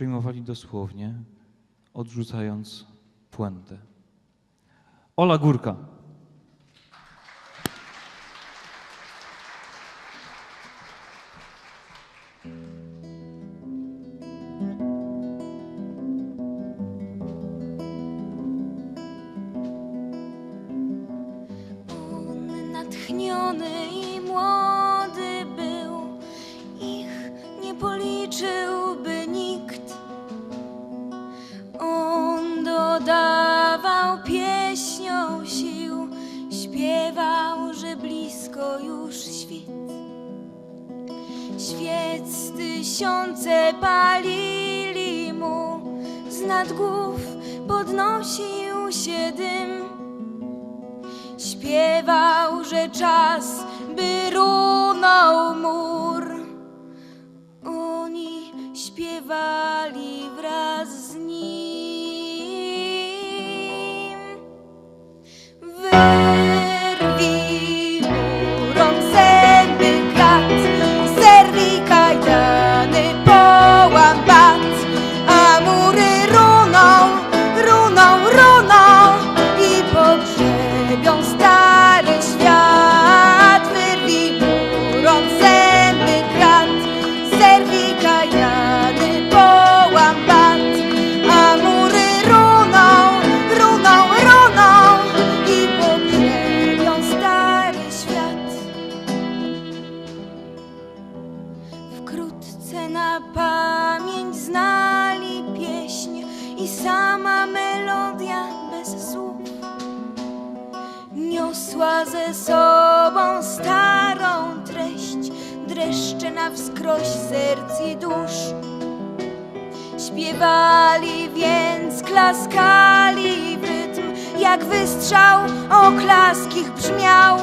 przyjmowali dosłownie, odrzucając puentę. Ola Górka. On natchniony i młody świt. Świec tysiące palili mu, z nad głów podnosił się dym. Śpiewał, że czas, by runął mur. Oni śpiewali wraz Na pamięć znali pieśń i sama melodia bez słów niosła ze sobą starą treść, dreszcze na wskroś serc i dusz. Śpiewali więc, klaskali w rytm, jak wystrzał oklaskich brzmiał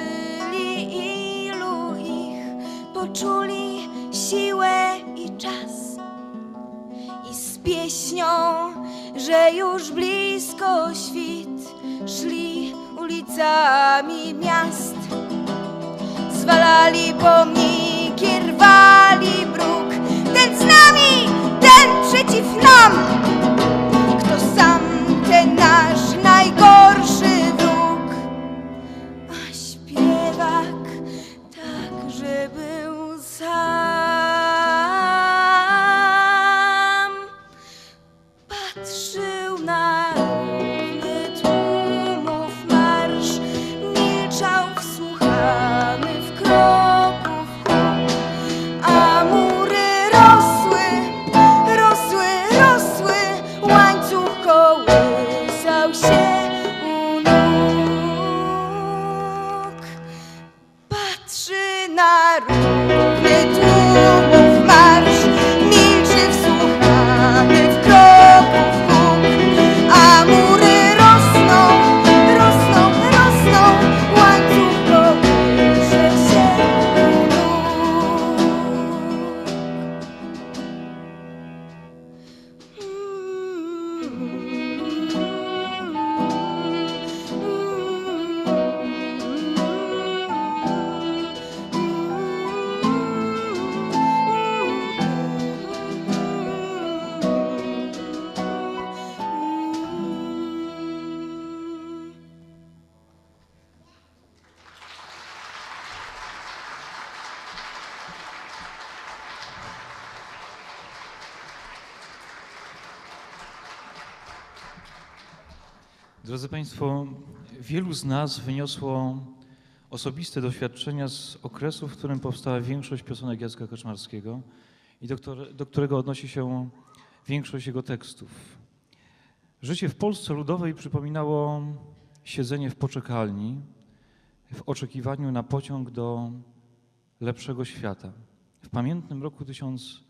zobaczyli ilu ich, poczuli siłę i czas. I z pieśnią, że już blisko świt, szli ulicami miast. Zwalali pomniki, rwali bruk, na Drodzy Państwo, wielu z nas wyniosło osobiste doświadczenia z okresu, w którym powstała większość piosenek Jacka Kaczmarskiego i do, które, do którego odnosi się większość jego tekstów. Życie w Polsce Ludowej przypominało siedzenie w poczekalni w oczekiwaniu na pociąg do lepszego świata. W pamiętnym roku 1900